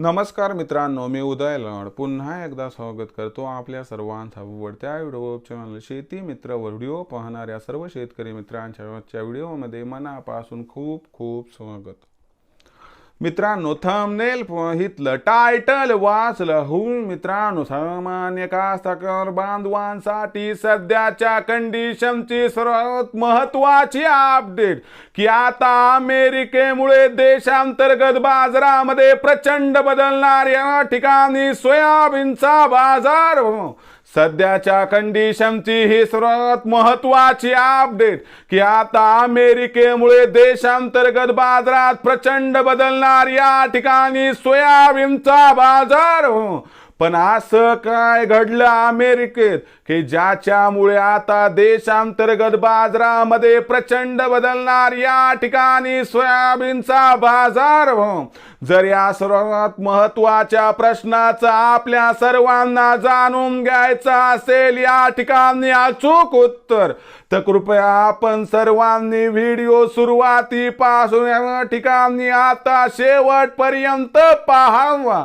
नमस्कार मित्रांनो मी उदय लड पुन्हा एकदा स्वागत करतो आपल्या सर्वांचा आवडत्या व्हिडिओ चॅनल शेती मित्र व्हिडिओ पाहणाऱ्या सर्व शेतकरी मित्रांच्या व्हिडिओमध्ये मनापासून खूप खूप स्वागत. मित्रांनो थंबनेल हितलं टायटल वाचलं हू मित्रांनो सामान्य कास्तकार बांधवांसाठी सध्याच्या कंडिशनची सर्वात महत्वाची अपडेट की आता अमेरिकेमुळे देशांतर्गत बाजारामध्ये प्रचंड बदलणार या ठिकाणी सोयाबीनचा बाजार हो. सध्याच्या कंडिशनची ही सर्वात महत्वाची अपडेट की आता अमेरिकेमुळे देशांतर्गत बाजारात प्रचंड बदलणार या ठिकाणी सोयाबीनचा बाजार हो. पण असं काय घडलं अमेरिकेत की ज्याच्यामुळे आता देशांतर्गत बाजारामध्ये प्रचंड बदलणार या ठिकाणी सोयाबीनचा बाजार? जर या सर्वात महत्त्वाच्या प्रश्नाचं आपल्या सर्वांना जाणून घ्यायचं असेल या ठिकाणी अचूक उत्तर तर कृपया आपण सर्वांनी व्हिडिओ सुरुवातीपासून या ठिकाणी आता शेवटपर्यंत पाहावा.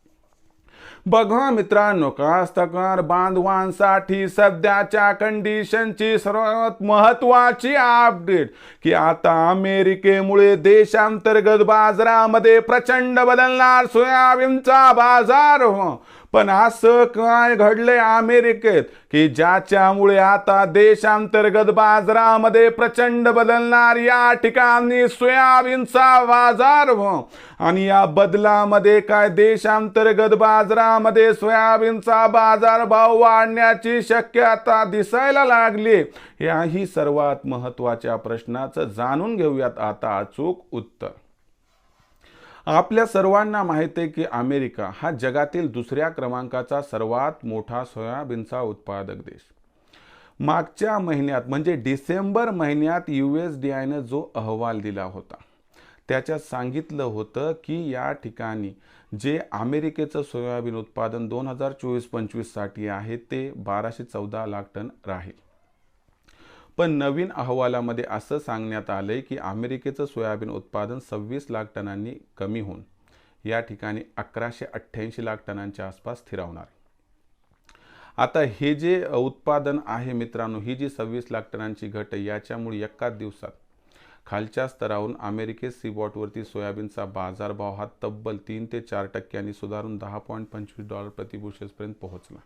बघा मित्रांनो कास्तकार बांधवांसाठी सध्याच्या कंडिशनची सर्वात महत्वाची अपडेट की आता अमेरिकेमुळे देशांतर्गत बाजारामध्ये प्रचंड बदलणार सोयाबीनचा बाजार हो. पण असं काय घडलंय अमेरिकेत की ज्याच्यामुळे आता देशांतर्गत बाजारामध्ये प्रचंड बदलणार या ठिकाणी सोयाबीनचा बाजार हो आणि या बदलामध्ये काय देशांतर्गत बाजारामध्ये सोयाबीनचा बाजारभाव वाढण्याची शक्यता दिसायला लागली? याही सर्वात महत्त्वाच्या प्रश्नाचं जाणून घेऊयात आता अचूक उत्तर. आपल्या सर्वांना माहिती आहे की अमेरिका हा जगातील दुसऱ्या क्रमांकाचा सर्वात मोठा सोयाबीनचा उत्पादक देश. मागच्या महिन्यात म्हणजे डिसेंबर महिन्यात यू एस डी आयनं जो अहवाल दिला होता त्याच्यात सांगितलं होतं की या ठिकाणी जे अमेरिकेचं सोयाबीन उत्पादन दोन हजार चोवीस पंचवीससाठी आहे ते बाराशे चौदा लाख टन राहील. पण नवीन अहवालामध्ये असं सांगण्यात आलं आहे की अमेरिकेचं सोयाबीन उत्पादन सव्वीस लाख टनांनी कमी होऊन या ठिकाणी अकराशे अठ्ठ्याऐंशी लाख टनांच्या आसपास स्थिरावणार. आता हे जे उत्पादन आहे मित्रांनो ही जी सव्वीस लाख टनांची घट आहे याच्यामुळे एकाच दिवसात खालच्या स्तरावरून अमेरिकेत सीबॉटवरती सोयाबीनचा बाजारभाव हा तब्बल तीन ते चार टक्क्यांनी सुधारून दहा पॉईंट पंचवीस डॉलर प्रतिबुशेसपर्यंत पोहोचला.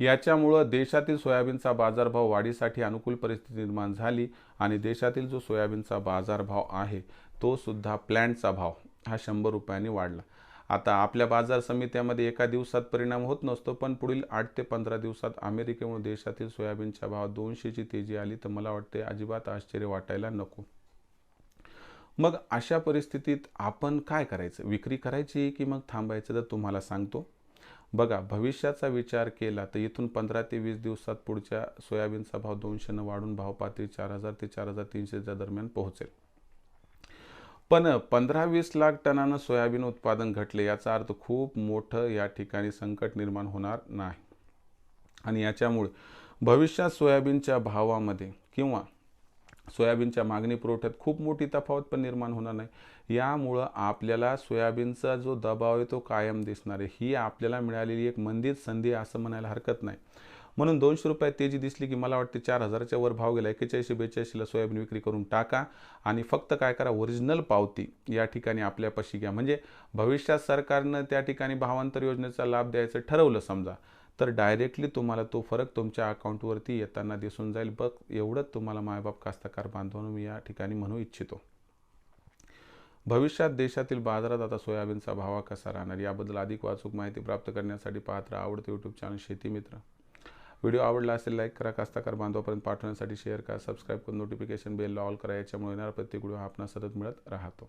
याच्यामुळं देशातील सोयाबीनचा बाजारभाव वाढीसाठी अनुकूल परिस्थिती निर्माण झाली आणि देशातील जो सोयाबीनचा बाजारभाव आहे तो सुद्धा प्लॅन्टचा भाव हा शंभर रुपयांनी वाढला. आता आपल्या बाजार समित्यामध्ये एका दिवसात परिणाम होत नसतो पण पुढील आठ ते पंधरा दिवसात अमेरिकेमुळे देशातील सोयाबीनच्या भावात दोनशेची तेजी आली तर मला वाटते अजिबात आश्चर्य वाटायला नको. मग अशा परिस्थितीत आपण काय करायचं? विक्री करायची की मग थांबायचं? तर तुम्हाला सांगतो. बघा भविष्याचा विचार केला तर इथून पंधरा ते वीस दिवसात पुढच्या सोयाबीनचा भाव दोनशेनं वाढून भाव पातळी चार हजार ते चार हजार तीनशेच्या दरम्यान पोहोचेल. पण पंधरा वीस लाख टनानं सोयाबीन उत्पादन घटले याचा अर्थ खूप मोठं या ठिकाणी संकट निर्माण होणार नाही. आणि याच्यामुळे भविष्यात सोयाबीनच्या भावामध्ये किंवा सोयाबीनच्या मागणी पुरवठ्यात खूप मोठी तफावत पण निर्माण होणार नाही. यामुळं आपल्याला सोयाबीनचा जो दबाव आहे तो कायम दिसणार आहे. ही आपल्याला मिळालेली एक मंदिर संधी असं म्हणायला हरकत नाही. म्हणून दोनशे रुपयात तेजी दिसली की मला वाटते चार हजाराच्या वर भाव गेला. एक्केचाळीसशे बेचाळीसला सोयाबीन विक्री करून टाका आणि फक्त काय करा ओरिजिनल पावती या ठिकाणी आपल्यापाशी घ्या. म्हणजे भविष्यात सरकारनं त्या ठिकाणी भावांतर योजनेचा लाभ द्यायचं ठरवलं समजा. तर डायरेक्टली तुम्हाला तो फरक तुमच्या अकाउंटवरती येताना दिसून जाईल. बघ एवढंच तुम्हाला मायबाप कास्तकार बांधवांनो मी या ठिकाणी म्हणू इच्छितो. भविष्यात देशातील बाजारात आता सोयाबीनचा भाव कसा राहणार? याबद्दल अधिक वाचूक माहिती प्राप्त करण्यासाठी पात्र आवडते यूट्यूब चॅनल शेती मित्र. व्हिडिओ आवडला असेल लाईक करा. कास्ताकार बांधवापर्यंत पाठवण्यासाठी शेअर करा. सबस्क्राईब करून नोटिफिकेशन बेलला ऑल करा. याच्यामुळे येणारा प्रत्येक व्हिडिओ हा सतत मिळत राहतो.